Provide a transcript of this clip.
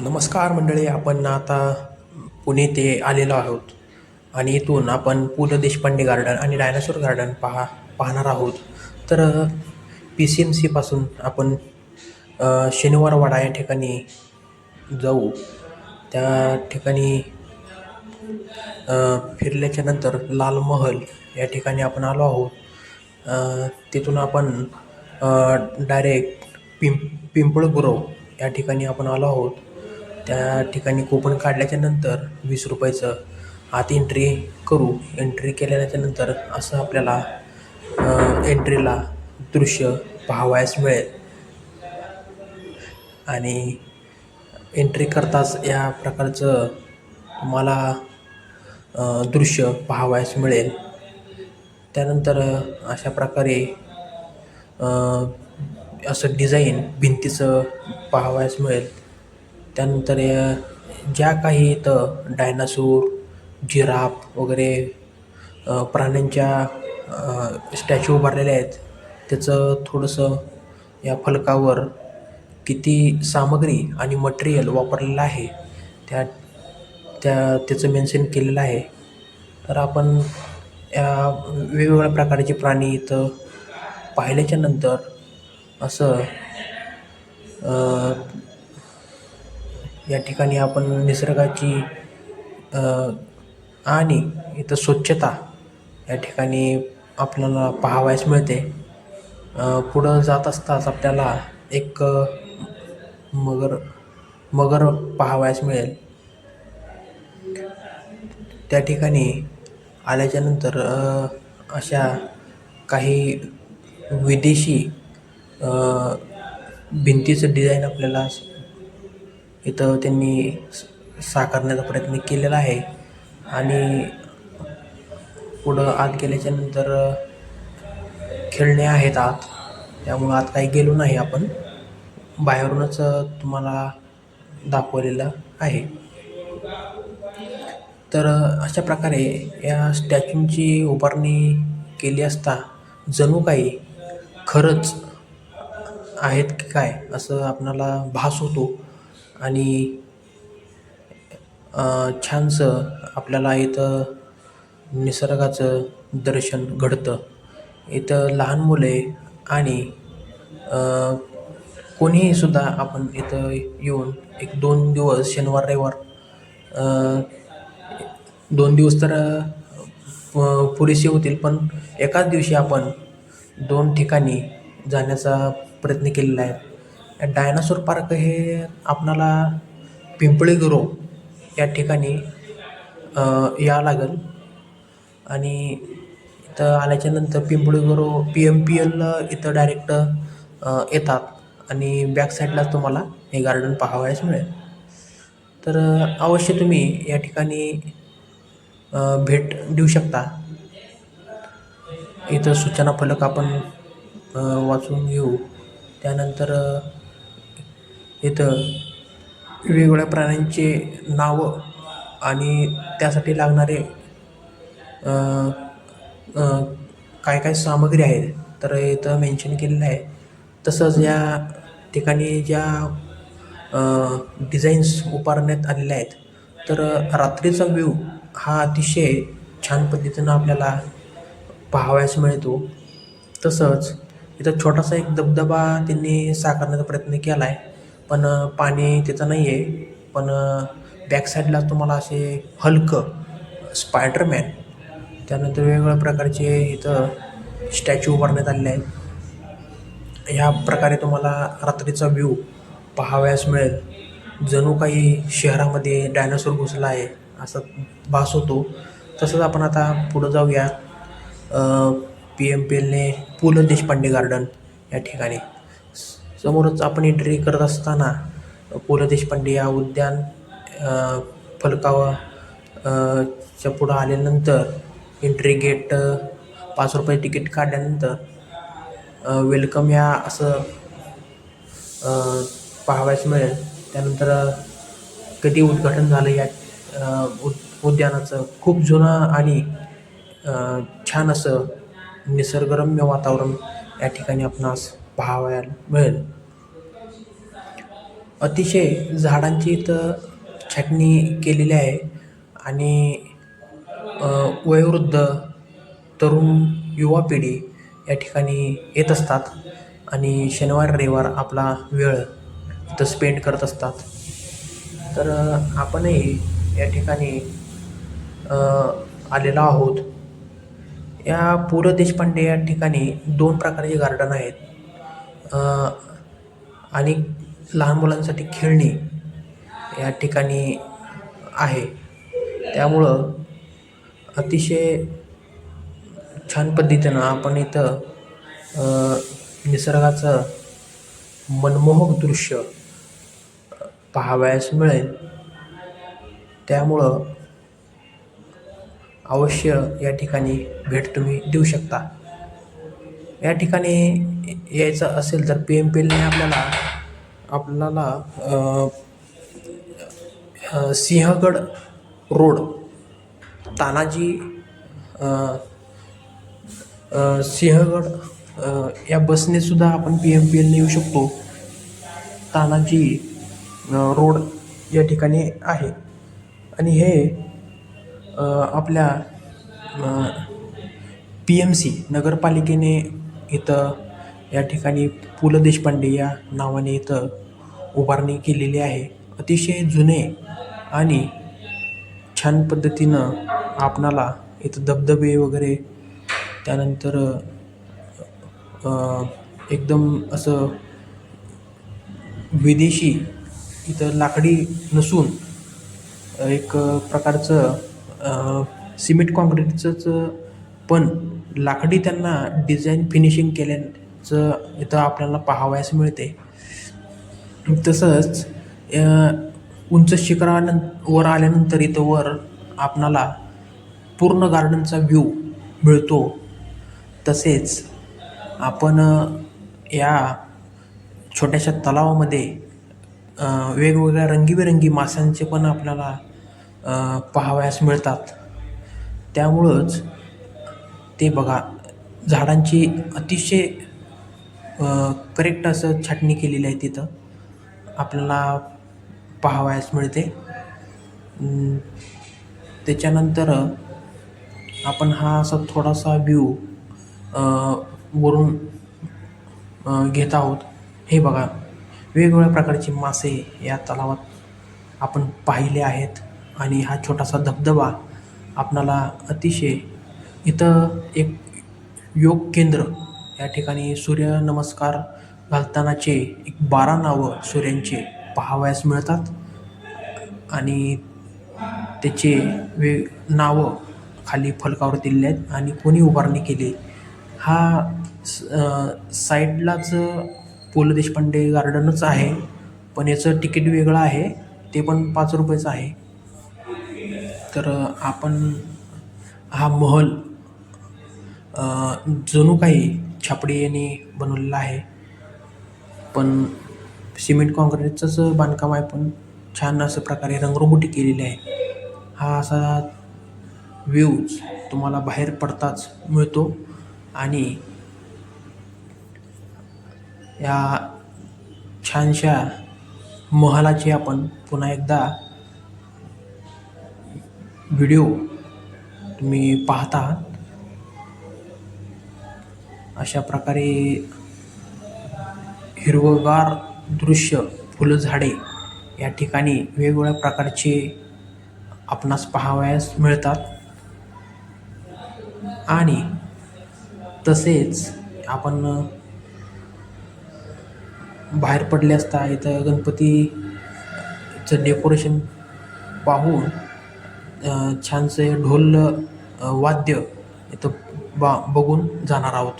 नमस्कार मंडळी आपण आता पुणे ते आलेलो आहोत. आणि इथून आपण पु ल देशपांडे गार्डन आणि डायनासोर गार्डन पहा पाहणार आहोत. तर पी सी एम सीपासून आपण शनिवारवाडा या ठिकाणी जाऊ. त्या ठिकाणी फिरल्याच्या नंतर लाल महल या ठिकाणी आपण आलो आहोत. तिथून आपण डायरेक्ट पिंप पिंपळगुरव या ठिकाणी आपण आलो आहोत. त्या ठिकाणी कुपन काढल्याच्या नंतर वीस रुपयाचं आत एंट्री करू. एंट्री केल्याच्यानंतर असं आपल्याला एंट्रीला दृश्य पाहावयास मिळेल. आणि एंट्री करताच या प्रकारचं तुम्हाला दृश्य पाहावयास मिळेल. त्यानंतर अशा प्रकारे असं डिझाईन भिंतीचं पाहावयास मिळेल. त्यानंतर या ज्या काही इथं डायनासोर जिराफ वगैरे प्राण्यांच्या स्टॅच्यू उभारलेले आहेत त्याचं थोडंसं या फलकावर किती सामग्री आणि मटेरियल वापरलेलं आहे त्या त्या त्याचं मेन्शन केलेलं आहे. तर आपण या वेगवेगळ्या प्रकारचे प्राणी इथं पाहिल्याच्या नंतर असं या ठिकाणी आपण निसर्गाची आणि इथं स्वच्छता या ठिकाणी आपल्याला पाहावयास मिळते. पुढं जात असताच आपल्याला एक मगर मगर पाहावयास मिळेल. त्या ठिकाणी आल्याच्यानंतर अशा काही विदेशी भिंतीचं डिझाईन आपल्याला इथं त्यांनी साकारण्याचा प्रयत्न केलेला आहे. आणि पुढं आत गेल्याच्यानंतर खेळणे आहेत आत. त्यामुळं आत काही गेलो नाही आपण. बाहेरूनच तुम्हाला दाखवलेलं आहे. तर अशा प्रकारे या स्टॅच्यूंची उभारणी केली असता जणू काही खरंच आहेत की काय असं आपणाला भास होतो. आणि छानसं आपल्याला इथं निसर्गाचं दर्शन घडतं. इथं लहान मुले आणि कोणीही सुद्धा आपण इथं येऊन एक दोन दिवस शनिवार रविवार दोन दिवस तर पुरेसे होतील पण एकाच दिवशी आपण दोन ठिकाणी जाण्याचा प्रयत्न केलेला आहे. डायनासोर पार्क हे आपणाला पिंपळी गुरव या ठिकाणी यावं लागेल. आणि इथं आल्याच्यानंतर Pimple Gurav P M P L इथं डायरेक्ट येतात. आणि बॅक साईडलाच तुम्हाला हे गार्डन पाहावयास मिळेल. तर अवश्य तुम्ही या ठिकाणी भेट देऊ शकता. इथं सूचना फलक आपण वाचून घेऊ. त्यानंतर इथं वेगवेगळ्या प्राण्यांचे नावं आणि त्यासाठी लागणारे काय काय सामग्री आहेत तर इथं मेन्शन केलेलं आहे. तसंच या ठिकाणी ज्या डिझाईन्स उभारण्यात आलेल्या आहेत तर रात्रीचा व्ह्यू हा अतिशय छान पद्धतीनं आपल्याला पाहावयास मिळतो. तसंच इथं छोटासा एक धबधबा त्यांनी साकारण्याचा प्रयत्न केला आहे पण पाणी त्याचं नाही आहे. पण बॅकसाईडला तुम्हाला असे हलकं स्पायडरमॅन त्यानंतर वेगवेगळ्या प्रकारचे इथं स्टॅच्यू उभारण्यात आलेले आहेत. ह्या प्रकारे तुम्हाला रात्रीचा व्ह्यू पाहावयास मिळेल. जणू काही शहरामध्ये डायनासोर घुसला आहे असा भास होतो. तसंच आपण आता पुढं जाऊया. पी एम पी एलने पु ल देशपांडे गार्डन या ठिकाणी. समोरच आपण एंट्री करत असताना पु ल देशपांडे या उद्यान अ, फलकावर च्या पुढं आल्यानंतर एंट्री गेट पाच रुपये तिकीट काढल्यानंतर वेलकम या असं पाहावयास मिळेल. त्यानंतर कधी उद्घाटन झालं या उद उद्यानाचं? खूप जुनं आणि छान असं निसर्गरम्य वातावरण या ठिकाणी आपणास पाहावयाला मिळेल. अतिशय झाडांची इथं छाटणी केलेली आहे आणि वयोवृद्ध तरुण युवा पिढी या ठिकाणी येत असतात आणि शनिवार रविवार आपला वेळ इथं स्पेंड करत असतात. तर आपणही या ठिकाणी आलेलो आहोत. या पु ल देशपांडे या ठिकाणी दोन प्रकारचे गार्डन आहेत. आणि लहान मुलांसाठी खेळणी या ठिकाणी आहे. त्यामुळं अतिशय छान पद्धतीनं आपण इथं निसर्गाचं मनमोहक दृश्य पाहावयास मिळेल. त्यामुळं अवश्य या ठिकाणी भेट तुम्ही देऊ शकता. या ठिकाणी यायचं असेल तर पी एम पी एलने आपल्याला आपल्याला सिंहगड रोड तानाजी सिंहगड या बसने सुद्धा आपण पी एम पी एलने येऊ शकतो. तानाजी रोड या ठिकाणी आहे. आणि हे आपल्या पी एम सी नगरपालिकेने इथं या ठिकाणी पु ल देशपांडे या नावाने इथं उभारणी केलेली आहे. अतिशय जुने आणि छान पद्धतीनं आपणाला इथं धबधबे वगैरे त्यानंतर एकदम असं विदेशी इथं लाकडी नसून एक प्रकारचं सिमेंट काँक्रीटचंच पण लाकडी त्यांना डिझाईन फिनिशिंग केल्या चं इथं आपल्याला पाहावयास मिळते. तसंच उंच शिखरानं वर आल्यानंतर इथं वर आपणाला पूर्ण गार्डनचा व्ह्यू मिळतो. तसेच आपण या छोट्याशा तलावामध्ये वेगवेगळ्या रंगीबेरंगी माशांचे पण आपल्याला पाहावयास मिळतात. त्यामुळंच ते बघा झाडांची अतिशय करेक्ट असं छाटणी केलेली आहे तिथं. आपल्याला पाहावयास मिळते. त्याच्यानंतर आपण हा असा थोडासा व्ह्यू वरून घेत आहोत. हे बघा वेगवेगळ्या प्रकारचे मासे या तलावात आपण पाहिले आहेत आणि हा छोटासा धबधबा आपणाला अतिशय इथं एक योग केंद्र या ठिकाणी सूर्यनमस्कार घालतानाचे एक बारा नावं सूर्यांचे पाहावयास मिळतात. आणि त्याचे वे नावं खाली फलकावर दिलेले आहेत आणि कोणी उभारणी केली. हा स साईडलाच पु ल देशपांडे गार्डनच आहे. पण याचं तिकीट वेगळं आहे. ते पण पाच रुपयेचं आहे. तर आपण हा महल जणू काही छापडी यांनी बनवलेला आहे. पण सिमेंट काँक्रीटचंच बांधकाम आहे पण छान असं प्रकारे रंगरंगोटी केलेली आहे. हा असा व्ह्यूज तुम्हाला बाहेर पडताच मिळतो. आणि या छानशा महालाची आपण पुन्हा एकदा व्हिडिओ तुम्ही पाहता. अशा प्रकारे हिरवगार दृश्य फुलझाडे या ठिकाणी वेगवेगळ्या प्रकारचे आपणास पाहावयास मिळतात. आणि तसेच आपण बाहेर पडले असता इथं गणपतीचं डेकोरेशन पाहून छानसे ढोल वाद्य इथं बा बघून जाणार आहोत.